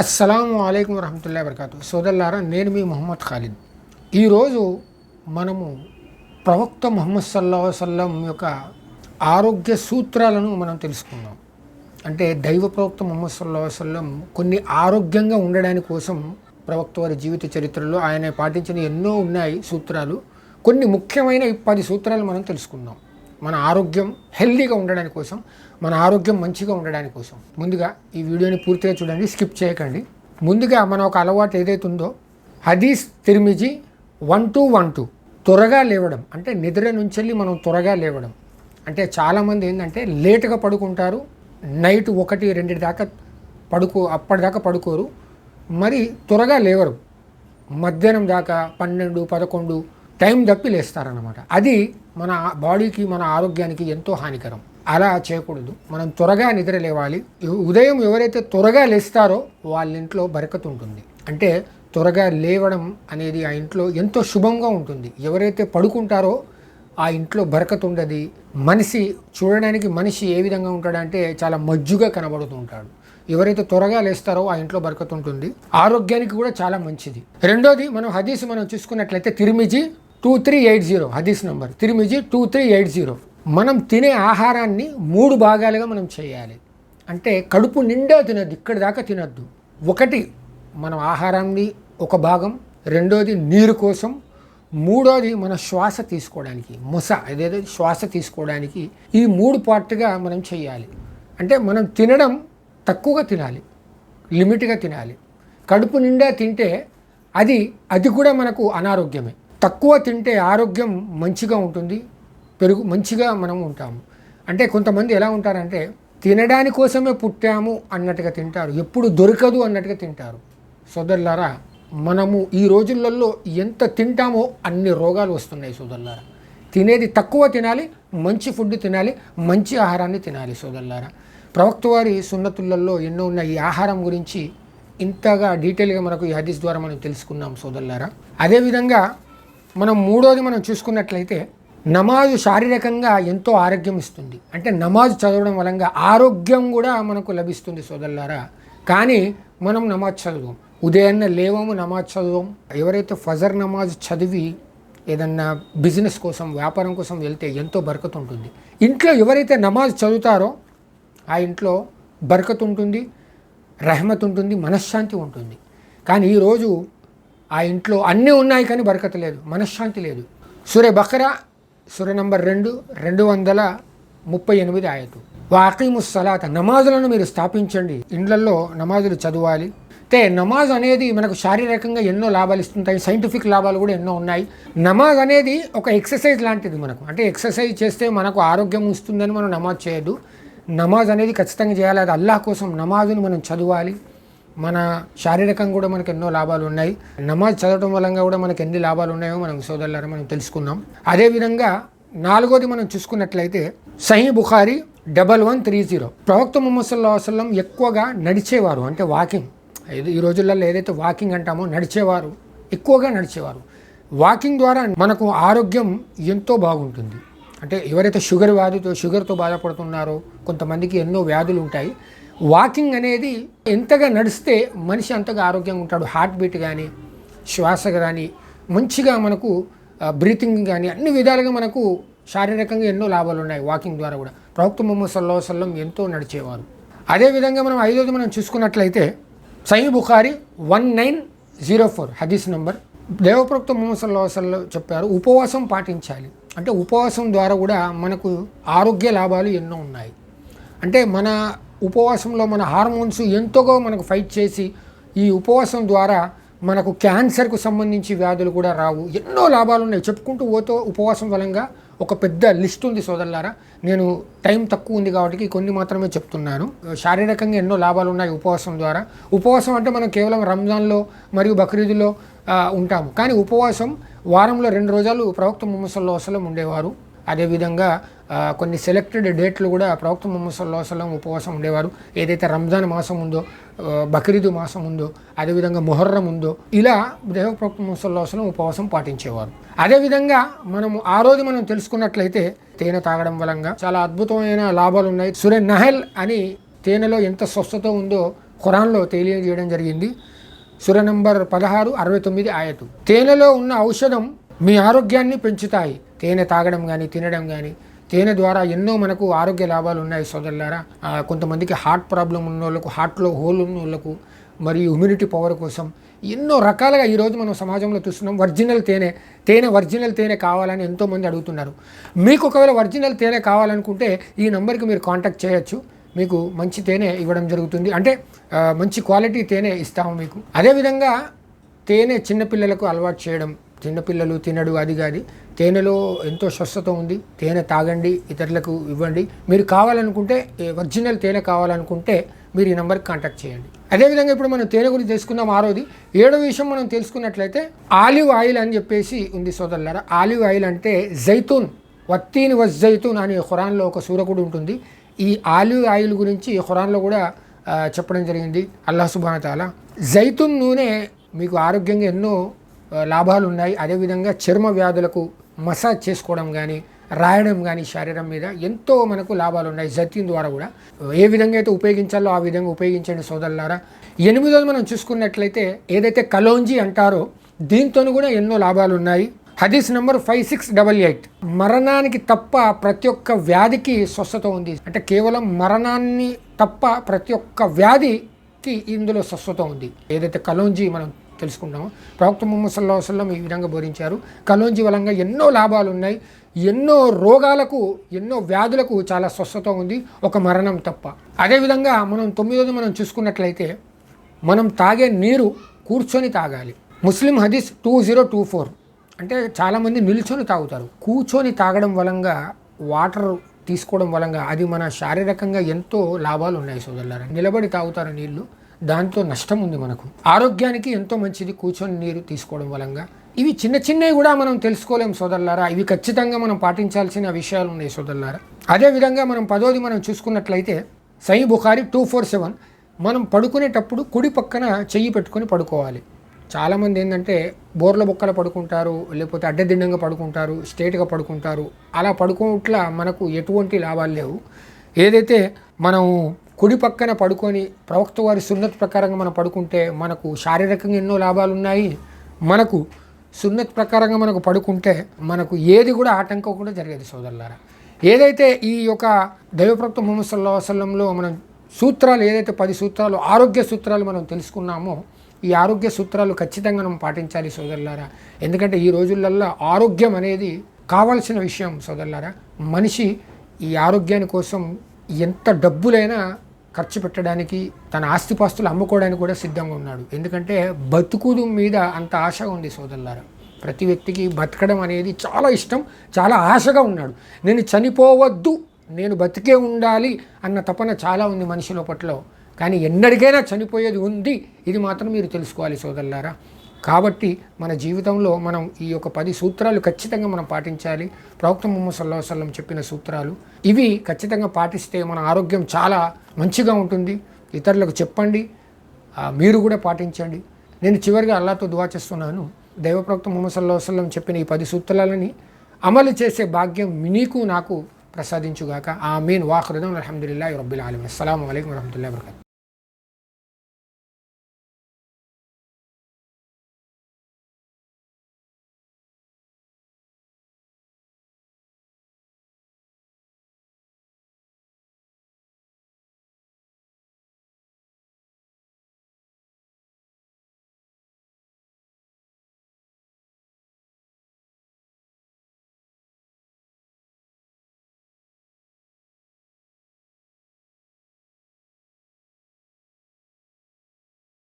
అస్సలం అయికం వరహమతుల్లా వరకాతు సోదల్లారా నేను మీ మొహమ్మద్ ఖాలిద్. ఈరోజు మనము ప్రవక్త మొహమ్మద్ సల్లా వసల్లం యొక్క ఆరోగ్య సూత్రాలను మనం తెలుసుకుందాం. అంటే దైవ ప్రవక్త మొహమ్మద్ సల్లా వసల్లం కొన్ని ఆరోగ్యంగా ఉండడానికి కోసం ప్రవక్త వారి జీవిత చరిత్రలో ఆయన పాటించిన ఎన్నో ఉన్నాయి సూత్రాలు. కొన్ని ముఖ్యమైన పది సూత్రాలు మనం తెలుసుకుందాం. మన ఆరోగ్యం హెల్దీగా ఉండడానికి కోసం మన ఆరోగ్యం మంచిగా ఉండడానికి కోసం. ముందుగా ఈ వీడియోని పూర్తిగా చూడండి స్కిప్ చేయకండి. ముందుగా మన ఒక అలవాటు ఏదైతే ఉందో హదీస్ Tirmidhi one two one two త్వరగా లేవడం. అంటే నిద్ర నుంచి వెళ్ళి మనం త్వరగా లేవడం. అంటే చాలామంది ఏంటంటే లేటుగా పడుకుంటారు నైట్ ఒకటి రెండింటి దాకా పడుకో అప్పటిదాకా పడుకోరు మరి త్వరగా లేవరు. మధ్యాహ్నం దాకా పన్నెండు పదకొండు టైం తప్పి లేస్తారనమాట అది మన బాడీకి మన ఆరోగ్యానికి ఎంతో హానికరం. అలా చేయకూడదు. మనం త్వరగా నిద్ర లేవాలి. ఉదయం ఎవరైతే త్వరగా లేస్తారో వాళ్ళ ఇంట్లో బరకతు ఉంటుంది. అంటే త్వరగా లేవడం అనేది ఆ ఇంట్లో ఎంతో శుభంగా ఉంటుంది. ఎవరైతే పడుకుంటారో ఆ ఇంట్లో బరకత్ ఉండదు. మనిషి చూడడానికి మనిషి ఏ విధంగా ఉంటాడంటే చాలా మజ్జుగా కనబడుతూ ఉంటాడు. ఎవరైతే త్వరగా లేస్తారో ఆ ఇంట్లో బరకతు ఉంటుంది. ఆరోగ్యానికి కూడా చాలా మంచిది. రెండోది మనం హదీస్ మనం చూసుకున్నట్లయితే Tirmidhi two three eight zero హదీస్ number Tirmidhi two three eight zero మనం తినే ఆహారాన్ని మూడు భాగాలుగా మనం చేయాలి. అంటే కడుపు నిండా తినద్దు ఇక్కడి దాకా తినద్దు. ఒకటి మనం ఆహారాన్ని ఒక భాగం రెండోది నీరు కోసం మూడోది మన శ్వాస తీసుకోవడానికి మొస అదేదో శ్వాస తీసుకోవడానికి ఈ మూడు పార్ట్గా మనం చేయాలి. అంటే మనం తినడం తక్కువగా తినాలి లిమిట్గా తినాలి. కడుపు నిండా తింటే అది అది కూడా మనకు అనారోగ్యమే. తక్కువ తింటే ఆరోగ్యం మంచిగా ఉంటుంది పెరుగు మంచిగా మనం ఉంటాము. అంటే కొంతమంది ఎలా ఉంటారంటే తినడాని కోసమే పుట్టాము అన్నట్టుగా తింటారు ఎప్పుడు దొరకదు అన్నట్టుగా తింటారు. సోదరులారా మనము ఈ రోజులలో ఎంత తింటామో అన్ని రోగాలు వస్తున్నాయి సోదరులారా. తినేది తక్కువ తినాలి మంచి ఫుడ్ తినాలి మంచి ఆహారాన్ని తినాలి సోదరులారా. ప్రవక్త వారి సున్నతులలో ఎన్నో ఉన్న ఈ ఆహారం గురించి ఇంతగా డీటెయిల్గా మనకు ఈ హదీస్ ద్వారా మనం తెలుసుకున్నాం సోదరులారా. అదేవిధంగా మనం మూడోది మనం చూసుకున్నట్లయితే నమాజు శారీరకంగా ఎంతో ఆరోగ్యం ఇస్తుంది. అంటే నమాజ్ చదవడం వలన ఆరోగ్యం కూడా మనకు లభిస్తుంది సోదరులారా. కానీ మనం నమాజ్ చదవం ఉదయాన్నే లేవము నమాజ్ చదవం ఎవరైతే ఫజర్ నమాజ్ చదివి ఏదన్నా బిజినెస్ కోసం వ్యాపారం కోసం వెళ్తే ఎంతో బరకత్ ఉంటుంది. ఇంట్లో ఎవరైతే నమాజ్ చదువుతారో ఆ ఇంట్లో బరకత్ ఉంటుంది రహమత్ ఉంటుంది మనశ్శాంతి ఉంటుంది. కానీ ఈరోజు ఆ ఇంట్లో అన్నీ ఉన్నాయి కానీ బరకత లేదు మనశ్శాంతి లేదు. సూర్య బకరా సూర్య నంబర్ రెండు రెండు వందల ముప్పై ఎనిమిది ఆయతు. వాకీము సలాత నమాజులను మీరు స్థాపించండి. ఇండ్లలో నమాజులు చదవాలి. అయితే నమాజ్ అనేది మనకు శారీరకంగా ఎన్నో లాభాలు ఇస్తుంటాయి సైంటిఫిక్ లాభాలు కూడా ఎన్నో ఉన్నాయి. నమాజ్ అనేది ఒక ఎక్సర్సైజ్ లాంటిది మనకు. అంటే ఎక్సర్సైజ్ చేస్తే మనకు ఆరోగ్యం వస్తుందని మనం నమాజ్ చేయదు నమాజ్ అనేది ఖచ్చితంగా చేయాలి. అది అల్లాహ్ కోసం నమాజుని మనం చదవాలి. మన శారీరకంగా కూడా మనకు ఎన్నో లాభాలు ఉన్నాయి. నమాజ్ చదవడం వల్ల కూడా మనకు ఎన్ని లాభాలు ఉన్నాయో మనం సోదరులారా మనం తెలుసుకున్నాం అదేవిధంగా నాలుగోది మనం చూసుకున్నట్లయితే Sahih Bukhari double one three zero. ప్రవక్త ముహమ్మద్ సల్లా వసల్లం ఎక్కువగా నడిచేవారు అంటే వాకింగ్. ఈ రోజులలో ఏదైతే వాకింగ్ అంటామో నడిచేవారు ఎక్కువగా నడిచేవారు. వాకింగ్ ద్వారా మనకు ఆరోగ్యం ఎంతో బాగుంటుంది. అంటే ఎవరైతే షుగర్ వ్యాధితో షుగర్తో బాధపడుతున్నారో కొంతమందికి ఎన్నో వ్యాధులు ఉంటాయి. వాకింగ్ అనేది ఎంతగా నడిస్తే మనిషి అంతగా ఆరోగ్యంగా ఉంటాడు. హార్ట్ బీట్ కానీ శ్వాస కానీ మంచిగా మనకు బ్రీతింగ్ కానీ అన్ని విధాలుగా మనకు శారీరకంగా ఎన్నో లాభాలు ఉన్నాయి వాకింగ్ ద్వారా కూడా. ప్రవక్త ముహమ్మద్ సల్లా వసల్లం ఎంతో నడిచేవారు. అదేవిధంగా మనం ఐదోది మనం చూసుకున్నట్లయితే Sahih Bukhari one nine zero four హదీస్ నంబర్. దేవప్రవక్త ముహమ్మద్ సల్లా వసల్లం చెప్పారు ఉపవాసం పాటించాలి. అంటే ఉపవాసం ద్వారా కూడా మనకు ఆరోగ్య లాభాలు ఎన్నో ఉన్నాయి. అంటే మన ఉపవాసంలో మన హార్మోన్స్ ఎంతోగా మనకు ఫైట్ చేసి ఈ ఉపవాసం ద్వారా మనకు క్యాన్సర్కు సంబంధించి వ్యాధులు కూడా రావు. ఎన్నో లాభాలు ఉన్నాయి. చెప్పుకుంటూ పోతో ఉపవాసం బలంగా ఒక పెద్ద లిస్ట్ ఉంది సోదరులారా. నేను టైం తక్కువ ఉంది కాబట్టి కొన్ని మాత్రమే చెప్తున్నాను. శారీరకంగా ఎన్నో లాభాలు ఉన్నాయి ఉపవాసం ద్వారా. ఉపవాసం అంటే మనం కేవలం రంజాన్లో మరియు బక్రీదులో ఉంటాము. కానీ ఉపవాసం వారంలో రెండు రోజులు ప్రవక్త ముమ్మసల్లో సల్లా ఉండేవారు. అదేవిధంగా కొన్ని సెలెక్టెడ్ డేట్లు కూడా ప్రవక్త ముహమ్మద్ సల్లా ఉపవాసం ఉండేవారు. ఏదైతే రంజాన్ మాసం ఉందో బక్రీదు మాసం ఉందో అదేవిధంగా మొహర్రం ఉందో ఇలా దేవ ప్రవక్త ముహమ్మద్ ఉపవాసం పాటించేవారు. అదేవిధంగా మనము ఆ రోజు మనం తెలుసుకున్నట్లయితే తేనె తాగడం వలంగా చాలా అద్భుతమైన లాభాలు ఉన్నాయి. సురే నహల్ అని తేనెలో ఎంత స్వస్థత ఉందో ఖురాన్లో తెలియజేయడం జరిగింది. సుర నంబర్ పదహారు అరవై తొమ్మిది ఆయతు. తేనెలో ఉన్న ఔషధం మీ ఆరోగ్యాన్ని పెంచుతాయి. తేనె తాగడం కానీ తినడం కానీ తేనె ద్వారా ఎన్నో మనకు ఆరోగ్య లాభాలు ఉన్నాయి సోదరులారా. కొంతమందికి హార్ట్ ప్రాబ్లం ఉన్న వాళ్ళకు హార్ట్లో హోల్ ఉన్న వాళ్ళకు మరియు ఇమ్యూనిటీ పవర్ కోసం ఎన్నో రకాలుగా ఈరోజు మనం సమాజంలో చూస్తున్నాం. ఒరిజినల్ తేనె తేనె ఒరిజినల్ తేనె కావాలని ఎంతోమంది అడుగుతున్నారు. మీకు ఒకవేళ ఒరిజినల్ తేనె కావాలనుకుంటే ఈ నెంబర్కి మీరు కాంటాక్ట్ చేయొచ్చు. మీకు మంచి తేనె ఇవ్వడం జరుగుతుంది. అంటే మంచి క్వాలిటీ తేనె ఇస్తాము మీకు. అదేవిధంగా తేనె చిన్నపిల్లలకు అలవాటు చేయడం చిన్నపిల్లలు తినడు అది కాదు. తేనెలో ఎంతో స్వస్థత ఉంది. తేనె తాగండి ఇతరులకు ఇవ్వండి. మీరు కావాలనుకుంటే ఒరిజినల్ తేనె కావాలనుకుంటే మీరు ఈ నెంబర్కి కాంటాక్ట్ చేయండి. అదేవిధంగా ఇప్పుడు మనం తేనె గురించి తెలుసుకుందాం ఆరోది. ఏడో విషయం మనం తెలుసుకున్నట్లయితే ఆలివ్ ఆయిల్ అని చెప్పేసి ఉంది సోదరులారా. ఆలివ్ ఆయిల్ అంటే జైతూన్ వత్తీని వజ్ జైతూన్ అని ఖురాన్లో ఒక సూర కూడా ఉంటుంది. ఈ ఆలివ్ ఆయిల్ గురించి ఖురాన్లో కూడా చెప్పడం జరిగింది. అల్లాహ్ సుబాన తాలా. జైతున్ నూనె మీకు ఆరోగ్యంగా ఎన్నో లాభాలు ఉన్నాయి. అదేవిధంగా చర్మ వ్యాధులకు మసాజ్ చేసుకోవడం కానీ రాయడం కానీ శరీరం మీద ఎంతో మనకు లాభాలు ఉన్నాయి. జతీన్ ద్వారా కూడా. ఏ విధంగా అయితే ఉపయోగించాలో ఆ విధంగా ఉపయోగించండి సోదరులారా. ఎనిమిదోది మనం చూసుకున్నట్లయితే ఏదైతే కలోంజీ అంటారో దీంతో కూడా ఎన్నో లాభాలు ఉన్నాయి. హదీస్ number five six double eight. మరణానికి తప్ప ప్రతి ఒక్క వ్యాధికి స్వస్థత ఉంది. అంటే కేవలం మరణాన్ని తప్ప ప్రతి ఒక్క వ్యాధికి ఇందులో స్వస్థత ఉంది. ఏదైతే కలోంజీ మనం తెలుసుకుందాం ప్రవక్త ముహమ్మద్ సల్లా వసల్లం ఈ విధంగా బోధించారు. కలోంజీ వలంగా ఎన్నో లాభాలు ఉన్నాయి ఎన్నో రోగాలకు ఎన్నో వ్యాధులకు చాలా స్వస్థత ఉంది ఒక మరణం తప్ప. అదేవిధంగా మనం తొమ్మిదోది మనం చూసుకున్నట్లయితే మనం తాగే నీరు కూర్చొని తాగాలి. ముస్లిం హదీస్ టూ జీరో టూ ఫోర్. అంటే చాలామంది నిల్చొని తాగుతారు. కూర్చొని తాగడం వలంగా వాటర్ తీసుకోవడం వలంగా అది మన శారీరకంగా ఎంతో లాభాలు ఉన్నాయి సోదరులారా. నిలబడి తాగుతారు నీళ్ళు. దాంతో నష్టం ఉంది మనకు. ఆరోగ్యానికి ఎంతో మంచిది కూర్చొని నీరు తీసుకోవడం వలంగా. ఇవి చిన్న చిన్నవి కూడా మనం తెలుసుకోలేం సోదరులారా. ఇవి ఖచ్చితంగా మనం పాటించాల్సిన విషయాలు ఉన్నాయి సోదరులారా. అదేవిధంగా మనం పదోది మనం చూసుకున్నట్లయితే Sahih Bukhari two four seven మనం పడుకునేటప్పుడు కుడి పక్కన చెయ్యి పెట్టుకొని పడుకోవాలి. చాలామంది ఏంటంటే బోర్ల బొక్కలు పడుకుంటారు లేకపోతే అడ్డదిడ్డంగా పడుకుంటారు స్ట్రేట్గా పడుకుంటారు. అలా పడుకోవట్ల మనకు ఎటువంటి లాభాలు లేవు. ఏదైతే మనం కుడి పక్కన పడుకొని ప్రవక్త వారి సున్నత్ ప్రకారంగా మనం పడుకుంటే మనకు శారీరకంగా ఎన్నో లాభాలు ఉన్నాయి మనకు సున్నత్ ప్రకారంగా మనకు పడుకుంటే మనకు ఏది కూడా ఆటంకం కూడా జరిగేది సోదరులారా. ఏదైతే ఈ యొక్క దైవప్రవక్త ముహమ్మద్ సల్లా వసల్లంలో మనం సూత్రాలు ఏదైతే పది సూత్రాలు ఆరోగ్య సూత్రాలు మనం తెలుసుకున్నామో ఈ ఆరోగ్య సూత్రాలు ఖచ్చితంగా మనం పాటించాలి సోదరులారా. ఎందుకంటే ఈ రోజులల్లో ఆరోగ్యం అనేది కావాల్సిన విషయం సోదరులారా. మనిషి ఈ ఆరోగ్యాని కోసం ఎంత డబ్బులైనా ఖర్చు పెట్టడానికి తన ఆస్తిపాస్తులు అమ్ముకోవడానికి కూడా సిద్ధంగా ఉన్నాడు. ఎందుకంటే బతుకుదు మీద అంత ఆశ ఉంది సోదరులారా. ప్రతి వ్యక్తికి బతకడం అనేది చాలా ఇష్టం చాలా ఆశగా ఉన్నాడు. నేను చనిపోవద్దు నేను బతికే ఉండాలి అన్న తపన చాలా ఉంది మనిషి లోపట్లో. కానీ ఎన్నడికైనా చనిపోయేది ఉంది ఇది మాత్రం మీరు తెలుసుకోవాలి సోదరులారా. కాబట్టి మన జీవితంలో మనం ఈ యొక్క పది సూత్రాలు ఖచ్చితంగా మనం పాటించాలి. ప్రవక్త ముహమ్మద్ సల్లా వసల్లం చెప్పిన సూత్రాలు. ఇవి ఖచ్చితంగా పాటిస్తే మన ఆరోగ్యం చాలా మంచిగా ఉంటుంది. ఇతరులకు చెప్పండి. మీరు కూడా పాటించండి. నేను చివరిగా అల్లాతో దువా చేస్తున్నాను. దైవప్రవక్త ముహమ్మద్ సల్లా వసల్లం చెప్పిన ఈ పది సూత్రాలని అమలు చేసే భాగ్యం నీకు నాకు ప్రసాదించుగాక. ఆ మీన్ వాహృదం అలహమ్దుల్లా రబ్బుల్ ఆలమ్ అస్సలం అయికం వరహమూల వరకతు